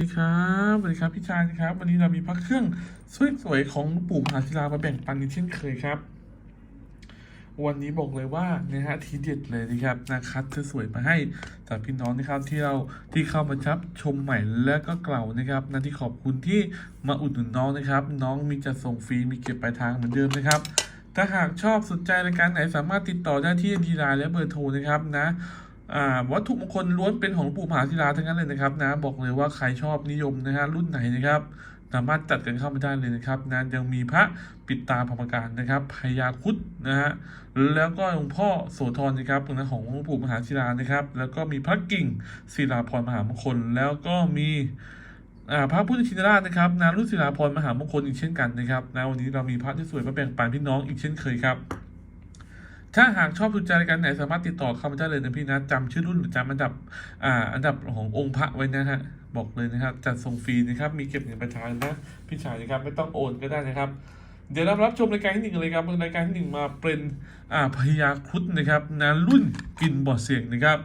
สวัสดีครับสวัสดีครับพี่ชายครับ วันนี้เรามีพระเครื่องสวยๆของปู่มหาศิลามาแบ่งปันอีกเช่นเคยครับ วันนี้บอกเลยว่านะฮะทีเด็ดเลยนะครับนะคัดสวยๆมาให้จากพี่น้องนะครับที่เราที่เข้ามาชับชมใหม่และก็เกล่าวนะครับนะที่ขอบคุณที่มาอุดหนุนน้องนะครับ น้องมีจัดส่งฟรีมีเก็บปลายทางเหมือนเดิมนะครับถ้าหากชอบสนใจรายการไหนสามารถติดต่อได้ที่ดีไลน์และเบอร์โทรนะครับนะ วัตถุมงคลล้วนเป็นของหลวงปู่มหาศิลาทั้งนั้นเลยนะครับนะบอกเลยว่าใครชอบนิยมนะฮะรุ่นไหนนะครับสามารถจัดกันเข้ามาได้เลยนะครับนะยังมีพระปิดตาพรมการนะครับพญาคุดนะฮะแล้วก็หลวงพ่อโสธรนะครับนะของหลวงปู่มหาศิลานะครับ แล้วก็มีพระกิ่งศิลาพรมหามงคล แล้วก็มีพระพุทธชินราชนะครับนะรุ่นศิลาพรมหามงคลอีกเช่นกันนะครับนะวันนี้เรามีพระที่สวยมาแบ่งปันพี่น้องอีกเช่นเคยครับ ถ้าหากชอบสนใจรายการไหนสามารถติดต่อเข้ามาได้เลยนะพี่นะจำชื่อรุ่นหรือจำอันดับอ่าอันดับขององค์พระไว้นะฮะบอกเลยนะครับ จัดส่งฟรีนะครับมีเก็บเงินปลายทางนะพี่ชายนะครับไม่ต้องโอนก็ได้นะครับ เดี๋ยวเรารับชมรายการที่หนึ่งเลยครับรายการที่หนึ่งมาเป็นอ่าพญาครุฑนะครับนะรุ่นกินบ่อเสียงนะครับ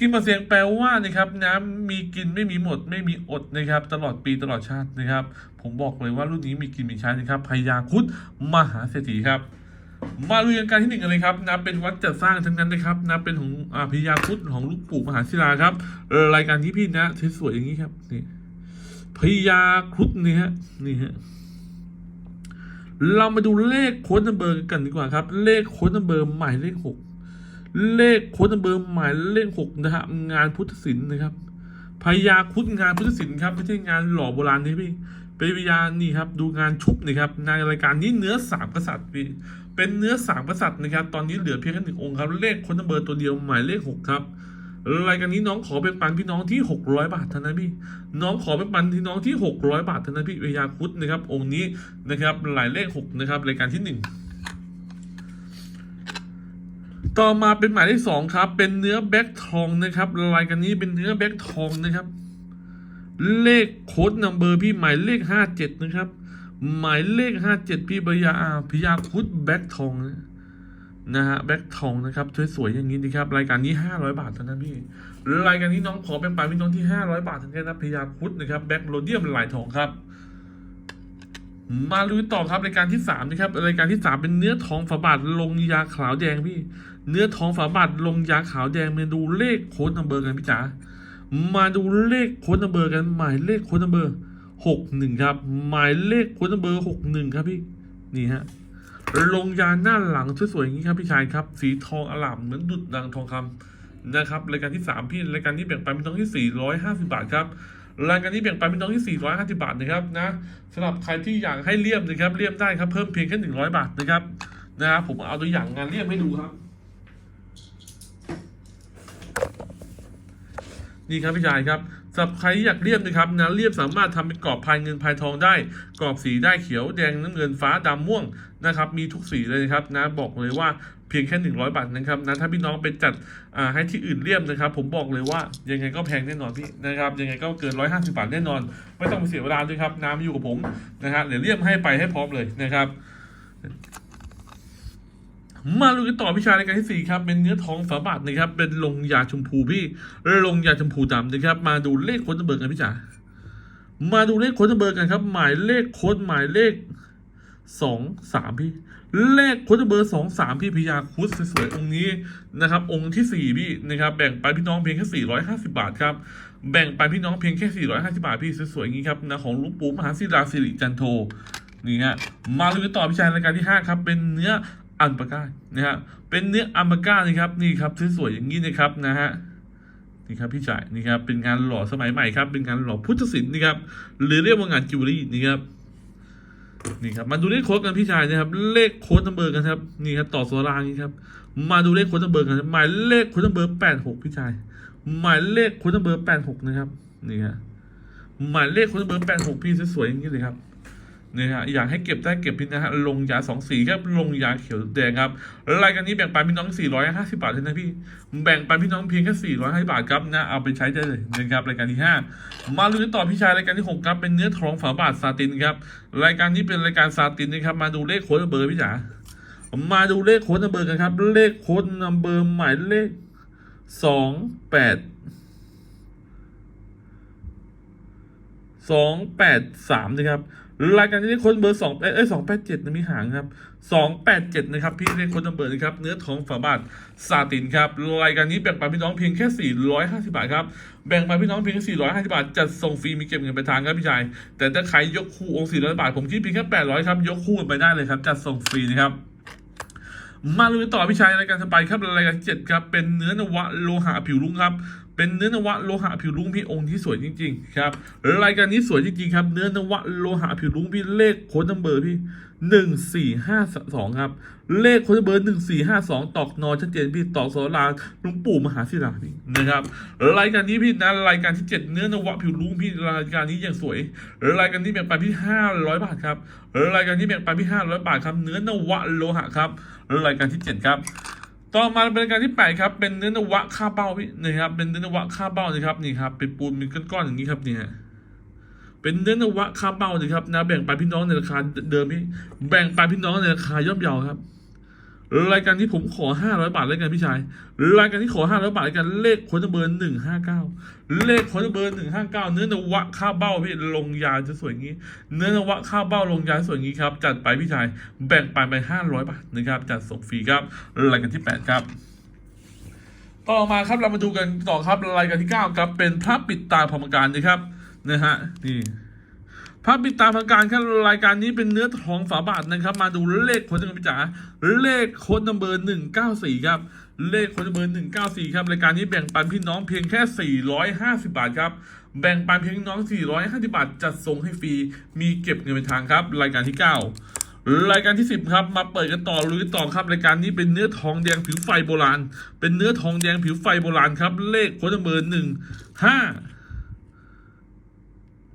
กินบ่อเสียงแปลว่านะครับน้ำมีกินไม่มีหมด ไม่มีอดนะครับ ตลอดปีตลอดชาตินะครับ ผมบอกเลยว่ารุ่นนี้มีกินมีใช้นะครับพญาครุฑมหาเศรษฐีครับ มาลุยกันการที่หนึ่งกันเลยครับนะเป็นวัดจัดสร้างทั้งนั้นนะครับนะเป็นของอาพญาครุฑของลูกปู่มหาศิลาครับรายการที่พี่นะสวยๆอย่างนี้ครับนี่พญาครุฑนี่ฮะนี่ฮะเรามาดูเลขโค้ดนัมเบอร์กันดีกว่าครับ เลขโค้ดนัมเบอร์หมายเลขหกเลขโค้ดนัมเบอร์หมายเลขหกนะฮะงานพุทธศิลป์นะครับพญาครุฑงานพุทธศิลป์ครับไม่ใช่งานหล่อโบราณนี่พี่เป็นพญานี่ครับ ดูงานชุบนี่ครับในรายการนี้เนื้อสามกษัตริย์พี่ เป็นเนื้อสามกษัตริย์นะครับ ตอนนี้เหลือเพียงแค่หนึ่งองค์ครับ เลขคนนัมเบอร์ตัวเดียวหมายเลขหกครับ รายการนี้น้องขอเป็นปันพี่น้องที่หกร้อยบาทเท่านั้นพี่ น้องขอเป็นปันพี่น้องที่หกร้อยบาทเท่านั้นพี่เวยาคุดนะครับ องค์นี้นะครับหลายเลขหกนะครับรายการที่หนึ่งต่อมาเป็นหมายเลขสองครับ เป็นเนื้อแบ็กทองนะครับรายการนี้เป็นเนื้อแบ็กทองนะครับ เลขโค้ดนัมเบอร์พี่หมายเลขห้าเจ็ดนะครับ หมายเลขห้าเจ็ดพี่บยาพิยาคุดแบ็กทองนะฮะแบ็กทองนะครับสวยๆอย่างนี้นะครับ รายการนี้ห้าร้อยบาทเท่านั้นพี่รายการนี้น้องขอเป็นปลายพี่น้องที่ห้าร้อยบาทเท่านั้นนะพยาคุดนะครับแบ็กโรเดียมลายทองครับ มาลุยต่อครับรายการที่สามนะครับรายการที่สามเป็นเนื้อทองฝาบาทลงยาขาวแดงพี่ เนื้อทองฝาบาทลงยาขาวแดงมาดูเลขโค้ดนัมเบอร์กันพี่จ๋ามาดูเลขโค้ดนัมเบอร์กันหมายเลขโค้ดนัมเบอร์ หกหนึ่งครับ หมายเลขคุณเบอร์หกหนึ่งครับพี่นี่ฮะลงยานหน้าหลังสวยๆอย่างนี้ครับพี่ชายครับ สีทองอลามเหมือนดุจดังทองคำนะครับรายการที่สามพี่รายการนี้แบ่งปันเป็นท้องที่สี่ร้อยห้าสิบาทครับรายการนี้แบ่งปันเป็นท้องที่สี่ร้อยห้าสิบาทนะครับนะสำหรับใครที่อยากให้เลี่ยมนะครับเลี่ยมได้ครับเพิ่มเพียงแค่หนึ่งร้อยบาทนะครับนะครับผมเอาตัวอย่างงานเลี่ยมให้ดูครับ นี่ครับพี่ชายครับ สำหรับใครที่อยากเรียบนะครับนะเรียบสามารถทำเป็นกรอบพายเงินพายทองได้ กรอบสีได้เขียวแดงน้ำเงินฟ้าดำม่วงนะครับมีทุกสีเลยนะครับนะบอกเลยว่าเพียงแค่หนึ่งร้อยบาทนะครับนะถ้าพี่น้องไปจัดให้ที่อื่นเรียบนะครับ ผมบอกเลยว่ายังไงก็แพงแน่นอนพี่นะครับยังไงก็เกินร้อยห้าสิบาทแน่นอน ไม่ต้องไปเสียเวลาด้วยครับน้ำอยู่กับผมนะฮะเดี๋ยวเรียบให้ไปให้พร้อมเลยนะครับ มาลุยกันต่อพิชารายการที่สี่ครับ เป็นเนื้อทองฝาบาทนะครับ เป็นลงยาชมพูพี่ลงยาชมพูดำนะครับ มาดูเลขโค้ดเบอร์กันพี่จ๋ามาดูเลขโค้ดเบอร์กันครับ หมายเลขโค้ดหมายเลขสองสามพี่ เลขโค้ดเบอร์สองสามพี่พยาคุดสวยๆองค์นี้นะครับ องค์ที่สี่พี่นะครับแบ่งไปพี่น้องเพียงแค่สี่ร้อยห้าสิบาทครับแบ่งไปพี่น้องเพียงแค่สี่ร้อยห้าสิบาทพี่สวยๆอย่างนี้ครับนะของลุงปู่มหาศิลาสิริจันโทนี่ฮะมาลุยกันต่อพิชัยรายการที่ห้าครับเป็นเนื้อ อัลปาก้านะฮะเป็นเนื้ออัลปาก้านะครับนี่ครับสวยๆอย่างนี้นะครับนะฮะนี่ครับพี่ชายนี่ครับเป็นงานหล่อสมัยใหม่ครับเป็นงานหล่อพุทธศิลป์นี่ครับหรือเรียกว่างานจิวเวลรี่นี่ครับนี่ครับมาดูเลขโค้ดกันพี่ชายนะครับ เลขโค้ดนัมเบอร์กันครับนี่ครับต่อโซลาร์นี่ครับ มาดูเลขโค้ดนัมเบอร์กันหมายเลขโค้ดนัมเบอร์แปดหกพี่ชาย หมายเลขโค้ดนัมเบอร์แปดหกนะครับนี่ฮะหมายเลขโค้ดนัมเบอร์แปดหกพี่สวยๆอย่างนี้เลยครับ นี่ฮะอยากให้เก็บได้เก็บพี่นะฮะลงยาสองสีครับลงยาเขียวแดงครับรายการนี้แบ่งปันพี่น้อง 450 บาทเท่านั้นพี่แบ่งปันพี่น้องเพียงแค่450บาทครับนะเอาไปใช้ได้เลยนะครับรายการที่ 5 มาลุ้นต่อพี่ชายรายการที่ 6 ครับเป็นเนื้อทองฝาบาทซาตินครับรายการนี้เป็นรายการซาตินนะครับมาดูเลขโค้ดเบอร์พี่จ๋ามาดูเลขโค้ดเบอร์กันครับ เลขโค้ดนัมเบอร์หมายเลขสองแปดสองแปดสามนะครับ รายการนี้คนเบอร์สองเอ้ยสองแปดเจ็ดนะมีหางครับสองแปดเจ็ดนะครับพี่เรียกคนเบอร์นะครับเนื้อทองฝาบาทซาตินครับรายการนี้แบ่งปันพี่น้องเพียงแค่สี่ร้อยห้าสิบาทครับแบ่งปันพี่น้องเพียงแค่สี่ร้อยห้าสิบาทจัดส่งฟรีมีเก็บเงินไปลายทางครับพี่ชายแต่ถ้าใครยกคู่องค์สี่ร้อยบาทผมคิดเพียงแค่แปดร้อยครับยกคู่ไปได้เลยครับจัดส่งฟรีนะครับมาลุยต่อพี่ชายรายการสไปครับรายการเจ็ดครับเป็นเนื้อนวะโลหะผิวรุ้งครับ เป็นเนื้อนวะโลหะผิวรุ้งพี่องค์ที่สวยจริง ๆ ครับรายการนี้สวยจริงๆครับ เนื้อนวะโลหะผิวรุ้งพี่เลขโค้ดนัมเบอร์พี่หนึ่งสี่ห้าสองครับ เลขโค้ดนัมเบอร์หนึ่งสี่ห้าสองตอกนอชัดเจนพี่ตอกโซลาลุงปู่มหาศิลาพี่นะครับรายการนี้พี่นะรายการที่เจ็ดเนื้อนวะผิวรุ้งพี่รายการนี้อย่างสวยรายการนี้แบ่งไปพี่ห้าร้อยบาทครับรายการนี้แบ่งไปพี่ห้าร้อยบาทครับ เนื้อนวะโลหะครับรายการที่เจ็ดครับ ต่อมาเป็นการที่แปดครับเป็นเนื้อนวะค่าเป้าพี่นะครับเป็นเนื้อนวะค่าเป้านะครับนี่ครับเป็นปูนเป็นก้อนๆอย่างนี้ครับเนี่ยเป็นเนื้อนวะค่าเป้านะครับนะแบ่งปันพี่น้องในราคาเดิมพี่แบ่งปันพี่น้องในราคาย่อมเยาครับ รายการที่ผมขอห้าร้อยบาทแล้วกันพี่ชาย รายการที่ขอห้าร้อยบาทแล้วกันเลขคนเบอร์หนึ่งห้าเก้าเลขคนเบอร์หนึ่งห้าเก้าเนื้อนวะค่าเบ้าพี่ลงยาจะสวยงี้ เนื้อนวะค่าเบ้าลงยาสวยงี้ครับ จัดไปพี่ชาย แบ่งไปไปห้าร้อยบาทนะครับ จัดส่งฟรีครับรายการที่แปดครับต่อมาครับเรามาดูกันต่อครับรายการที่เก้าครับเป็นพระปิดตาพรมการนะครับนะฮะนี่ พระปิดตาพรหมการครับรายการนี้เป็นเนื้อทองฝาบาทนะครับ มาดูเลขโค้ดกันพี่จ๋าเลขโค้ดนัมเบอร์หนึ่งเก้าสี่ครับ เลขโค้ดนัมเบอร์หนึ่งเก้าสี่ครับรายการนี้แบ่งปันพี่น้องเพียงแค่สี่ร้อยห้าสิบาทครับแบ่งปันเพียงน้องสี่ร้อยห้าสิบาทจัดส่งให้ฟรีมีเก็บเงินเป็นทางครับ รายการที่เก้ารายการที่สิบครับ มาเปิดกันต่อลุยต่อครับรายการนี้เป็นเนื้อทองแดงผิวไฟโบราณ เป็นเนื้อทองแดงผิวไฟโบราณครับ เลขโค้ดนัมเบอร์หนึ่งห้า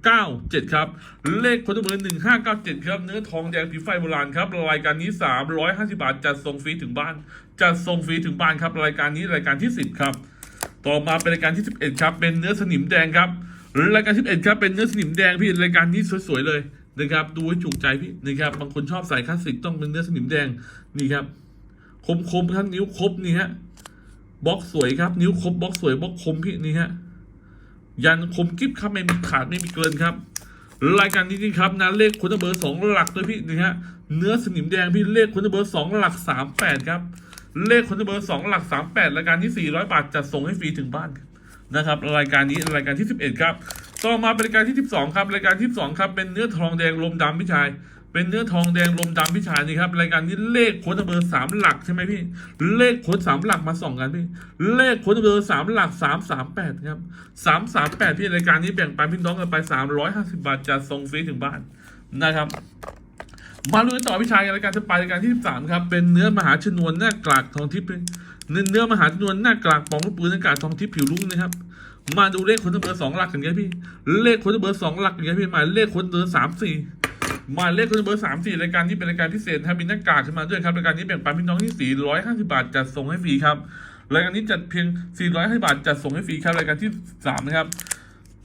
เก้าเจ็ดครับ เลขคนตัวเบอร์หนึ่งห้าเก้าเจ็ดครับเนื้อทองแดงผิวไฟโบราณครับรายการนี้สามร้อยห้าสิบาทจัดส่งฟรีถึงบ้านจัดส่งฟรีถึงบ้านครับรายการนี้รายการที่สิบครับ ต่อมาเป็นรายการที่สิบเอ็ดครับ เป็นเนื้อสนิมแดงครับรายการที่สิบเอ็ดครับเป็นเนื้อสนิมแดงพี่รายการนี้สวยๆเลยนะครับดูให้จุใจพี่นะครับบางคนชอบใส่คลาสสิกต้องเป็นเนื้อสนิมแดงนี่ครับคมคมๆครับนิ้วครบนี่ฮะบล็อกสวยครับ นิ้วครบบล็อกสวยบล็อกคมพี่นี่ฮะ ยันคมกิ๊บครับไม่มีขาดไม่มีเกินครับ รายการนี้นี่ครับนะเลขคนเบอร์สองหลักด้วยพี่นี่ฮะเนื้อสนิมแดงพี่เลขคนเบอร์สองหลักสามแปดครับ เลขคนเบอร์สองหลักสามแปดรายการที่สี่ร้อยบาทจัดส่งให้ฟรีถึงบ้านนะครับ รายการนี้รายการที่สิบเอ็ดครับ ต่อมาเป็นรายการที่สิบสองครับรายการที่สองครับเป็นเนื้อทองแดงลมดำพี่ชาย เป็นเนื้อทองแดงลมดำพี่ชายนี่ครับรายการนี้เลขโค้ดเบอร์สามหลักใช่ไหมพี่ เลขโค้ดสามหลักมาส่องกันพี่ เลขโค้ดเบอร์สามหลักสามสามแปดครับสามสามแปดพี่รายการนี้แบ่งปันพี่น้องกันไปสามร้อยห้าสิบบาทจะส่งฟรีถึงบ้านนะครับมาลุยต่อพี่ชายรายการจะไปรายการที่สามครับเป็นเนื้อมหาชนวนหน้ากลากทองทิพย์เนื้อเนื้อมหาชนวนหน้ากลากปองลูกปืนหน้ากากทองทิพย์ผิวรุ่งนะครับมาดูเลขคนเบอร์สองหลักกันครับพี่ เลขคนเบอร์สองหลักกันครับพี่หมายเลขคนเบอร์สามสี่ หมายเลขคนเบอร์สามสี่รายการนี้เป็นรายการพิเศษครับมีหน้ากากขึ้นมาด้วยครับรายการนี้แบ่งปันพี่น้องที่สี่ร้อยห้าสิบาทจัดส่งให้ฟรีครับรายการนี้จัดเพียงสี่ร้อยห้าบาทจัดส่งให้ฟรีครับรายการที่สามนะครับ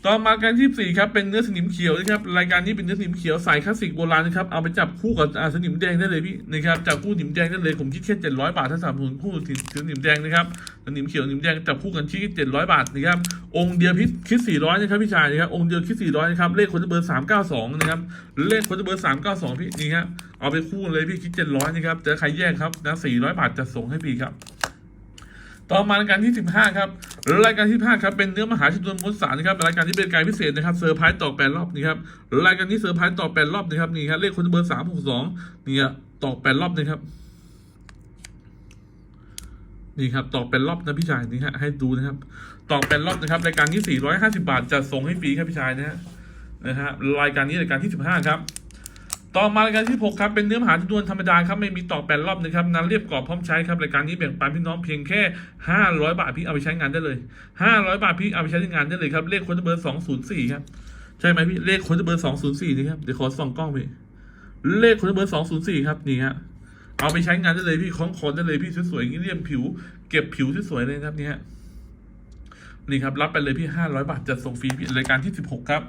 ต่อมาการที่สี่ครับเป็นเนื้อสนิมเขียวนะครับรายการนี้เป็นเนื้อสนิมเขียวสายคลาสสิกโบราณนะครับเอาไปจับคู่กับสนิมแดงได้เลยพี่นะครับจับคู่สนิมแดงได้เลยผมคิดแค่เจ็ดร้อยบาทถ้าสามคนคู่สนิมแดงนะครับสนิมเขียวสนิมแดงจับคู่กันที่เจ็ดร้อยบาทนะครับองค์เดียวพิคิดสี่ร้อยนะครับพี่ชายนะครับองค์เดียวคิดสี่ร้อยนะครับเลขคนเบอร์สามเก้าสองนะครับเลขคนเบอร์สามเก้าสองพี่นี่ครับเอาไปคู่เลยพี่คิดเจ็ดร้อยนะครับเจอใครแยกครับนะสี่ร้อยบาทจะส่งให้ฟรีครับต่อมาการที่15ครับ รายการที่5ครับเป็นเนื้อมหาชนวนมวลสารนะครับรายการที่เป็นการพิเศษนะครับเซอร์ไพรส์ต่อแปดรอบนี่ครับรายการนี้เซอร์ไพรส์ต่อแปดรอบนะครับนี่ครับเลขคนเบอร์สามหกสองนี่ครับต่อแปดรอบนะครับนี่ครับต่อเป็นรอบนะพี่ชายนี่ฮะให้ดูนะครับต่อเป็นรอบนะครับรายการนี้450 บาทจะส่งให้ฟรีครับพี่ชายนะฮะนะฮะรายการนี้รายการที่ 15 ครับ ต่อมารายการที่ 6 ครับ เป็นเนื้อหาชนวนธรรมดาครับ ไม่มีต่อแปดรอบนะครับนั้นเรียบกรอบพร้อมใช้ครับรายการนี้แบ่งปันพี่น้องเพียงแค่ 500 บาทพี่เอาไปใช้งานได้เลย 500 บาทพี่เอาไปใช้งานได้เลยครับเลขคนเบอร์ 204 ครับใช่ไหมพี่เลขคนเบอร์ 204 นี่ครับเดี๋ยวขอส่องกล้องไปเลขคนเบอร์ 204 ครับนี่ฮะเอาไปใช้งานได้เลยพี่คล้องคอได้เลยพี่สวยๆงนี้เลี่ยมผิว เก็บผิวสวยๆเลยครับนี่ฮะนี่ครับรับไปเลยพี่500 บาทจัดส่งฟรีพี่รายการที่ 16 ครับ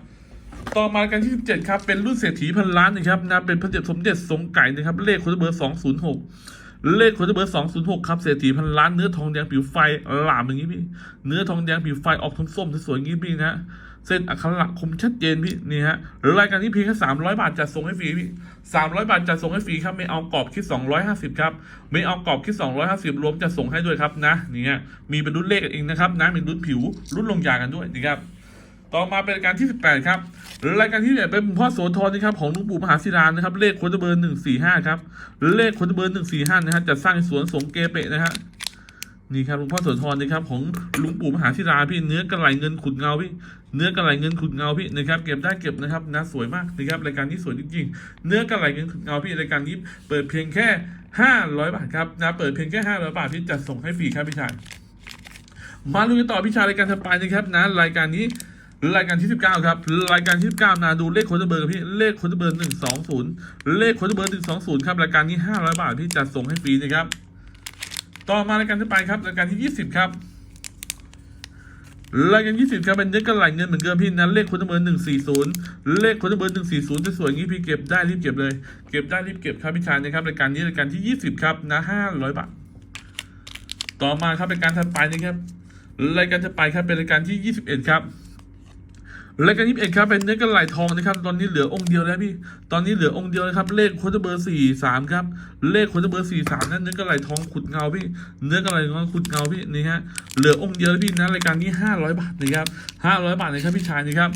ต่อมาการที่7ครับ เป็นรุ่นเศรษฐีพันล้านนะครับนะเป็นพระเดชสมเด็จทรงไก่นะครับ เลขคนเบอร์206 เลขคนเบอร์206 ครับ เศรษฐีพันล้าน เนื้อทองแดงผิวไฟหลามอย่างนี้พี่ เนื้อทองแดงผิวไฟออกส้มๆสวยๆอย่างนี้พี่นะเส้นอักขระคมชัดเจนพี่นี่ฮะรายการนี้เพียงแค่สามร้อยบาทจัดส่งให้ฟรีพี่สามร้อยบาทจัดส่งให้ฟรีครับไม่เอากรอบคิดสองร้อยห้าสิบครับไม่เอากรอบคิดสองร้อยห้าสิบรวมจะส่งให้ด้วยครับนะนี่ฮะมีเป็นรุ่นเลขกันเองนะครับนะมีรุ่นผิวรุ่นลงยากันด้วยนะครับ ต่อมาเป็นรายการที่ 18 ครับรายการที่เนี่ยเป็นหลวงพ่อโสธรนะครับของหลวงปู่มหาศิลานะครับ เลขคนเบอร์หนึ่งสี่ห้าครับ เลขคนเบอร์หนึ่งสี่ห้านะฮะจะสร้างสวนสงเกเปะนะฮะนี่ครับหลวงพ่อโสธรนะครับของหลวงปู่มหาศิลาพี่เนื้อกระไหลเงินขุดเงาพี่เนื้อกระไหลเงินขุดเงาพี่นะครับเก็บได้เก็บนะครับนะสวยมากนะครับรายการนี้สวยจริงๆ เนื้อกระไหลเงินขุดเงาพี่รายการนี้เปิดเพียงแค่ 500 บาทครับนะเปิดเพียงแค่ 500 บาทที่จะส่งให้ฟรีครับพี่ชายมาดูกันต่อพี่ชายรายการถัดไปนะครับนะรายการนี้ รายการที่ 19 ครับ รายการที่ 19 นาดูเลขคดเบอร์พี่เลขโคดเบอร์120 เลขโคดเบอร์120 ครับ รายการนี้ 500 บาทพี่จัดส่งให้ฟรีนะครับ ต่อมารายการที่ไปครับ รายการที่ 20 ครับรายการ20 ครับเป็นเนื้อกระไหลเงินเหมือนเดิมพี่นะเลขโคดเบอร์140 เลขคดเบอร์140จะสวยงี้พี่เก็บได้รีบเก็บเลย เก็บได้รีบเก็บครับพี่ชายนะครับรายการนี้รายการที่ 20 ครับนะ500 บาท ต่อมาครับรายการถัดไปนะครับรายการถัดไปครับเป็นรายการที่ 21 ครับ รายการยิบเอ็ดครับเป็นเนื้อกระไหลทองนะครับ ตอนนี้เหลือองค์เดียวแล้วพี่ ตอนนี้เหลือองค์เดียวนะครับ เลขโคตรเบอร์สี่สามครับ เลขโคตรเบอร์สี่สามนั่นเนื้อกระไหลทองขุดเงาพี่ เนื้อกระไหลทองขุดเงาพี่นี่ฮะ เหลือองค์เดียวแล้วพี่นะรายการนี้ห้าร้อยบาทนะครับห้าร้อยบาทนะครับพี่ชายนะครับ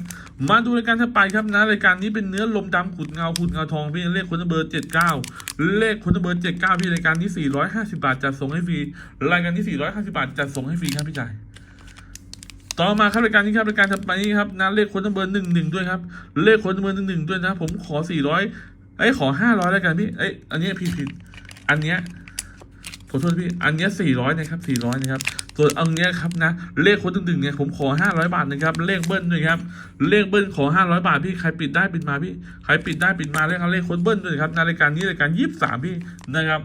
มาดูรายการถัดไปครับนะรายการนี้เป็นเนื้อลมดำขุดเงาขุดเงาทองพี่ เลขโคตรเบอร์เจ็ดเก้าเลขโคตรเบอร์เจ็ดเก้าพี่รายการนี้สี่ร้อยห้าสิบาทจัดส่งให้ฟรี รายการนี้สี่ร้อยห้าสิบาทจัดส่งให้ฟรีครับพี่ชาย ต่อมาครับรายการนี้ครับรายการถัดไปนี้ครับนะเลขคนเบอร์หนึ่งหนึ่งด้วยครับเลขคนเบอร์หนึ่งหนึ่งด้วยนะ ผมขอสี่ร้อยไอ้ขอห้าร้อยแล้วกันพี่เอ้ยอันนี้ผิดผิดอันเนี้ยขอโทษพี่อันเนี้ยสี่ร้อยนะครับสี่ร้อยนะครับส่วนอันเนี้ยครับนะเลขคนหนึ่งหนึ่งเนี่ยผมขอห้าร้อยบาทนะครับเลขเบิ้ลด้วยครับเลขเบิ้ลขอห้าร้อยบาทพี่ใครปิดได้ปิดมาพี่ใครปิดได้ปิดมาเลขเลขคนเบิ้ลด้วยครับในรายการนี้รายการยี่สิบสามพี่นะครับ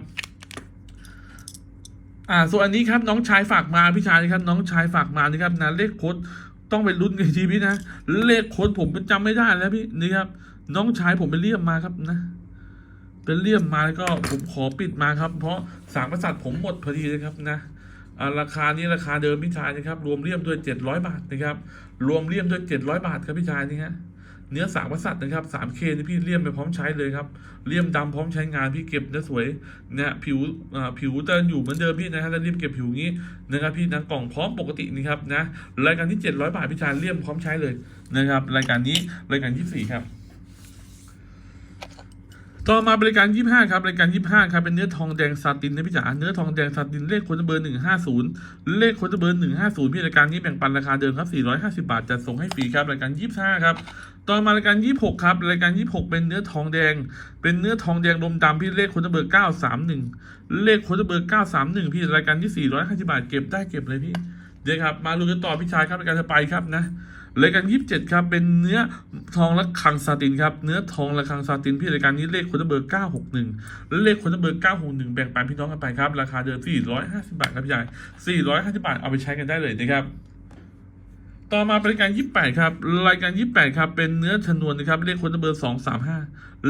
อ่า ส่วนอันนี้ครับน้องชายฝากมาพี่ชายนะครับน้องชายฝากมานะครับนะเลขโค้ดต้องไปลุ้นกันทีพี่นะเลขโค้ดผมจำไม่ได้แล้วพี่นี่ครับ น้องชายผมไปเลี่ยมมาครับนะเป็นเลี่ยมมาแล้วก็ผมขอปิดมาครับ เพราะสามกษัตริย์ผมหมดพอดีเลยครับนะอ่าราคานี้ราคาเดิมพี่ชายนะครับ รวมเลี่ยมด้วยเจ็ดร้อยบาทนะครับ รวมเลี่ยมด้วยเจ็ดร้อยบาทครับพี่ชายนี่ฮะ เนื้อสามกษัตริย์นะครับสามเคนี่พี่เลี่ยมไปพร้อมใช้เลยครับ เลี่ยมดำพร้อมใช้งานพี่เก็บเนื้อสวยเนี่ยผิวอ่าผิวจะอยู่เหมือนเดิมพี่นะฮะแล้วรีบเก็บผิวงี้นะครับพี่นะกล่องพร้อมปกตินี่ครับนะรายการที่ 700 บาทพี่ชายเลี่ยมพร้อมใช้เลยนะครับ รายการนี้รายการที่4ครับต่อมาบริการ 25 ครับรายการ 25 ครับ เป็นเนื้อทองแดงซาตินนะพี่จ๋า เนื้อทองแดงซาตินเลขคนเบอร์ 150 เลขคนเบอร์ 150 พี่รายการนี้แบ่งปันราคาเดิมครับ 450 บาทจะส่งให้ฟรีครับ รายการ 25 ครับ ต่อมารายการ 26 ครับ รายการ 26 เป็นเนื้อทองแดง เป็นเนื้อทองแดงลมดำพี่เลขคนเบอร์ 931 เลขคนเบอร์ 931 พี่รายการที่ 450 บาทเก็บได้เก็บเลยพี่ เดี๋ยวครับ มาลุ้นกันต่อพี่ชายครับรายการจะไปครับนะรายการยี่สิบเจ็ดครับเป็นเนื้อทองและคังซาตินครับเนื้อทองและคังซาตินพี่รายการนี้เลขคนเบอร์เก้าหกหนึ่งเลขคนเบอร์เก้าหกหนึ่งแบ่งปันพี่น้องกันไปครับราคาเดิมสี่ร้อยห้าสิบาทครับพี่ชายสี่ร้อยห้าสิบาทเอาไปใช้กันได้เลยนะครับ ต่อมาเป็นรายการยี่แปดครับ รายการยี่แปดครับ เป็นเนื้อชนวนนะครับ เลขคนเบอร์สองสามห้า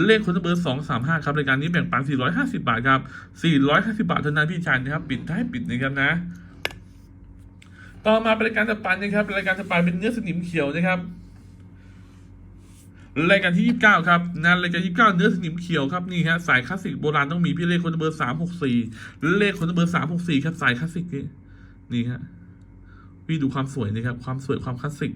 เลขคนเบอร์สองสามห้าครับรายการนี้แบ่งปันสี่ร้อยห้าสิบาทครับสี่ร้อยห้าสิบาทเท่านั้นพี่ชายนะครับ ปิดได้ปิดนะครับนะ ต่อมาเป็นรายการสปันนะครับ รายการสปันเป็นเนื้อสนิมเขียวนะครับ รายการที่ 29 ครับนะรายการ 29 เนื้อสนิมเขียวครับนี่ฮะ สายคลาสสิกโบราณต้องมีพี่เลขคนเบอร์ 364 เลขคนเบอร์ 364 ครับ สายคลาสสิกนี่นี่ฮะ พี่ดูความสวยนะครับ ความสวยความคลาสสิก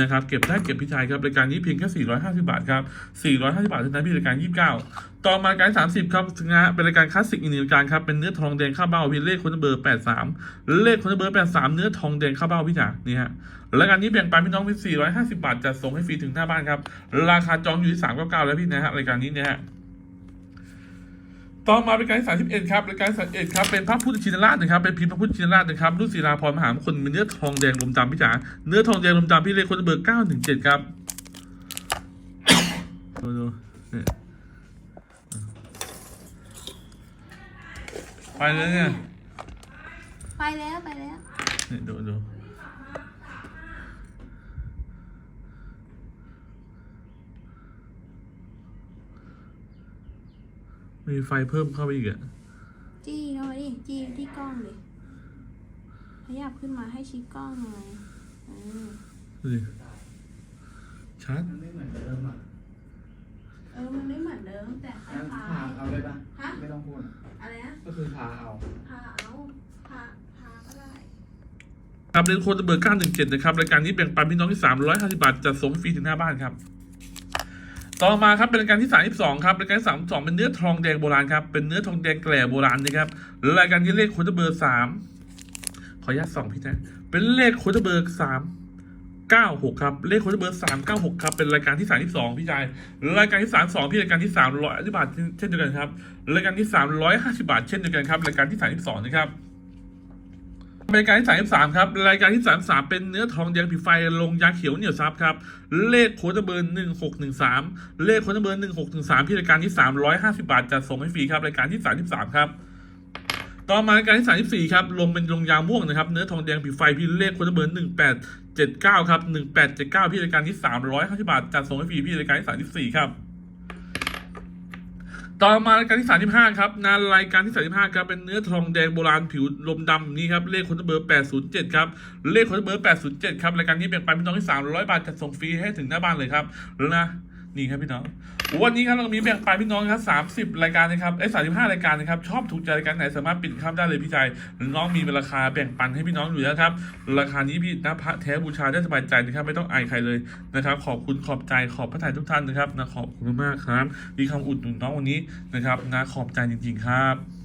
นะครับ เก็บได้เก็บพี่ชายครับรายการนี้เพียงแค่ 450 บาทครับ 450 บาทเท่านั้นพี่รายการ 29 ต่อมารายการ 30 ครับนะเป็นรายการคลาสสิกอีกหนึ่งรายการครับ เป็นเนื้อทองแดงข้าวเบ้าพี่เลขคนเบอร์ 83 เลขคนเบอร์ 83 เนื้อทองแดงข้าวเบ้าพี่จ๋านี่ฮะรายการนี้แบ่งปันพี่น้องเป็น450 บาทจัดส่งให้ฟรีถึงหน้าบ้านครับ ราคาจองอยู่ที่399แล้วพี่นะฮะรายการนี้เนี่ยฮะ ต่อมาเป็นการที่31ครับรายการ31ครับเป็นพระพุทธชินราชนะครับเป็นพิมพ์พระพุทธชินราชนะครับรุ่นศิลาพรมหามงคลเป็นเนื้อทองแดงลมดำพี่จ๋าเนื้อทองแดงลมดำพี่เลขคนเบอร์917ครับดูดูนี่ไปเลยเนี่ยไปแล้วไปแล้วนี่ดูดู มีไฟเพิ่มเข้าไปอีกอะจี้เข้ามาดิจี้ที่กล้องดิขยับขึ้นมาให้ชี้กล้องหน่อยเออดูดิชัดมันไม่เหมือนเดิมอะเออมันไม่เหมือนเดิมแต่คงั้นล้าพายเอาได้ปะๆฮะไม่ต้องพูดอะอะไรนะก็คือพาเอา พาเอาพาพาก็ได้ครับเรียนโค้ดเบอร์917นะครับรายการนี้แบ่งปันพี่น้องที่350บาทจัดส่งฟรีถึงหน้าบ้านครับ ต่อมาครับเป็นรายการที่ 32 ครับรายการที่32 เป็นเนื้อทองแดงโบราณครับ เป็นเนื้อทองแดงแกล่โบราณนะครับรายการที่เลขโค้ดเบอร์3ขออนุญาตส่องพี่นะ เป็นเลขโค้ดเบอร์3 96ครับ เลขโค้ดเบอร์396ครับ เป็นรายการที่32พี่ชาย รายการที่32พี่รายการที่300บาทเช่นเดียวกันครับ รายการที่350บาทเช่นเดียวกันครับ รายการที่32นะครับ รายการที่33ครับรายการที่ 33 เป็นเนื้อทองแดงผิวไฟลงยาเขียวเหนียวซับครับเลขโค้ดเบอร์1613 เลขโค้ดเบอร์1613ที่รายการที่ 350 บาทจะส่งให้ฟรีครับรายการที่ 33 ครับต่อมารายการที่34ครับลงเป็นลงยาม่วงนะครับ เนื้อทองแดงผิวไฟพี่เลขโค้ดเบอร์1879 ครับ 1879พี่รายการที่ 350 บาทจะส่งให้ฟรีพี่รายการที่ 34 ครับ ต่อมารายการที่ 35 ครับนานรายการที่ 35 ครับเป็นเนื้อทองแดงโบราณผิวลมดำนี่ครับเลขคนเบอร์ 807 ครับเลขคนเบอร์ 807 ครับรายการนี้แบ่งปันพี่น้องที่300 บาทจัดส่งฟรีให้ถึงหน้าบ้านเลยครับหรือนะ นี่ครับพี่น้อง วันนี้ครับเรามีแบ่งปันพี่น้องครับสามสิบรายการนะครับไอ้สามสิบห้ารายการนะครับ ชอบถูกใจรายการไหนสามารถปิดข้ามได้เลยพี่ชายน้องมีราคาแบ่งปันให้พี่น้องอยู่แล้วครับ ราคานี้พี่นะพระแท้บูชาได้สบายใจนะครับไม่ต้องอายใครเลยนะครับ ขอบคุณขอบใจขอบพระทัยทุกท่านนะครับนะขอบคุณมากครับที่คำอุดหนุนน้องวันนี้นะครับนะขอบใจจริง ๆ ครับ